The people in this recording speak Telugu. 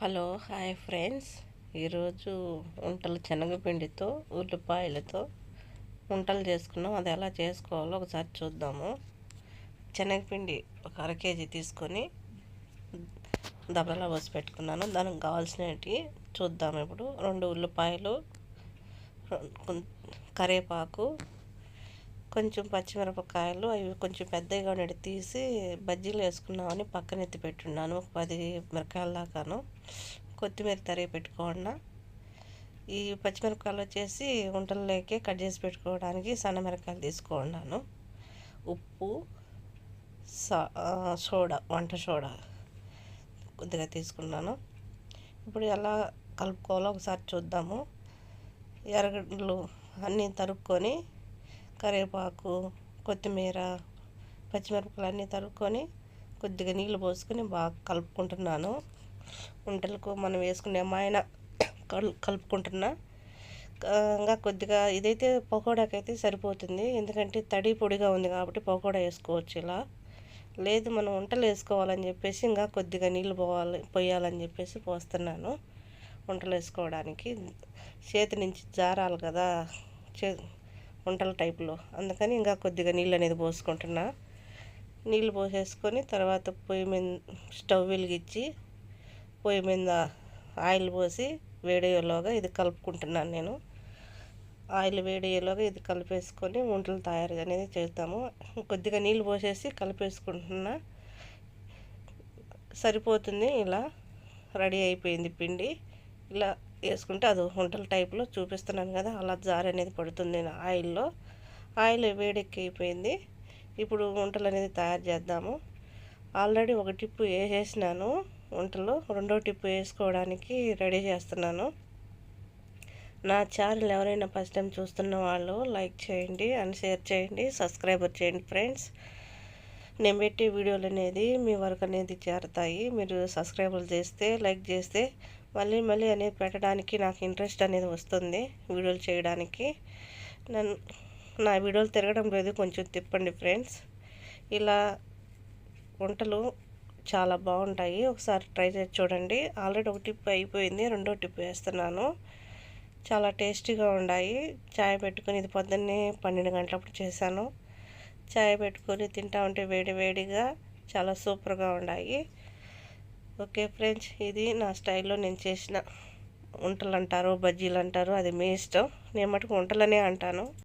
Hello hi friends. ఈరోజు వంటలు శనగపిండితో ఉల్లిపాయలతో వంటలు చేసుకున్నాం. అది ఎలా చేసుకోవాలో ఒకసారి చూద్దాము. శనగపిండి ఒక అర కేజీ తీసుకొని దబరలా పోసి పెట్టుకున్నాను. దానికి కావాల్సినవి చూద్దాం ఇప్పుడు. రెండు ఉల్లిపాయలు కరివేపాకు కొంచెం పచ్చిమిరపకాయలు అవి కొంచెం పెద్దగా ఉన్నట్టు తీసి బజ్జీలు వేసుకున్నామని పక్కన ఎత్తి పెట్టున్నాను. ఒక పది మిరకాయల దాకాను. కొత్తిమీర తరిగి పెట్టుకోండి ఈ పచ్చిమిరపకాయలు వచ్చేసి వంటల్లోకే కట్ చేసి పెట్టుకోవడానికి సన్న మిరకాయలు తీసుకున్నాను. ఉప్పు సోడా వంట సోడా కొద్దిగా తీసుకున్నాను. ఇప్పుడు ఎలా కలుపుకోవాలో ఒకసారి చూద్దాము. ఎర్రగడ్డలు అన్నీ తరుక్కొని కరివేపాకు కొత్తిమీర పచ్చిమిరపకాయలు అన్నీ తరుక్కొని కొద్దిగా నీళ్ళు పోసుకొని బాగా కలుపుకుంటున్నాను. వంటలకు మనం వేసుకునే మాయన కలు కలుపుకుంటున్నా. ఇంకా కొద్దిగా ఇదైతే పకోడాకైతే సరిపోతుంది. ఎందుకంటే తడి పొడిగా ఉంది కాబట్టి పకోడా వేసుకోవచ్చు ఇలా. లేదు మనం వంటలు వేసుకోవాలని చెప్పేసి ఇంకా కొద్దిగా నీళ్ళు పోవాలి పోయాలని చెప్పేసి పోస్తున్నాను వంటలు వేసుకోవడానికి. చేతి నుంచి జారాలి కదా. చే వంటల టైప్లో. అందుకని ఇంకా కొద్దిగా నీళ్ళు అనేది పోసుకుంటున్నా. నీళ్ళు పోసేసుకొని తర్వాత పొయ్యి మీద స్టవ్ వెలిగించి పొయ్యి మీద ఆయిల్ పోసి వేడయ్యేలోగా ఇది కలుపుకుంటున్నాను నేను. ఆయిల్ వేడయ్యేలోగా ఇది కలిపేసుకొని వంటలు తయారు అనేది చేస్తాము కొద్దిగా నీళ్ళు పోసేసి కలిపేసుకుంటున్నా. సరిపోతుంది ఇలా రెడీ అయిపోయింది పిండి. ఇలా వేసుకుంటే అది వంటల టైప్లో చూపిస్తున్నాను కదా అలా జారి అనేది పడుతుంది ఆయిల్లో. ఆయిల్ వేడెక్కి అయిపోయింది ఇప్పుడు వంటలు అనేది తయారు చేద్దాము. ఆల్రెడీ ఒక టిప్పు వేసేసినాను వంటలు. రెండో టిప్పు వేసుకోవడానికి రెడీ చేస్తున్నాను. నా ఛానల్ ఎవరైనా ఫస్ట్ టైం చూస్తున్న వాళ్ళు లైక్ చేయండి అండ్ షేర్ చేయండి. సబ్స్క్రైబర్ చేయండి ఫ్రెండ్స్. నేను పెట్టే వీడియోలు అనేది మీ వరకు అనేది చేరతాయి. మీరు సబ్స్క్రైబర్ చేస్తే లైక్ చేస్తే మళ్ళీ మళ్ళీ అనేది పెట్టడానికి నాకు ఇంట్రెస్ట్ అనేది వస్తుంది వీడియోలు చేయడానికి. నన్ను నా వీడియోలు తిరగడం లేదు కొంచెం తిప్పండి ఫ్రెండ్స్. ఇలా వంటలు చాలా బాగుంటాయి. ఒకసారి ట్రై చేసి చూడండి. ఆల్రెడీ ఒక టిప్ అయిపోయింది రెండో టిప్ వేస్తున్నాను. చాలా టేస్టీగా ఉన్నాయి చాయ్ పెట్టుకొని ఇది పొద్దున్నే పన్నెండు గంటలప్పుడు చేశాను. చాయ్ పెట్టుకొని తింటా ఉంటే వేడి వేడిగా చాలా సూపర్గా ఉన్నాయి ఓకే ఫ్రెండ్స్ ఇది నా స్టైల్లో నేను చేసిన వంటలు అంటారు బజ్జీలు అంటారు అది మీ ఇష్టం. నేను మటుకు వంటలనే అంటాను.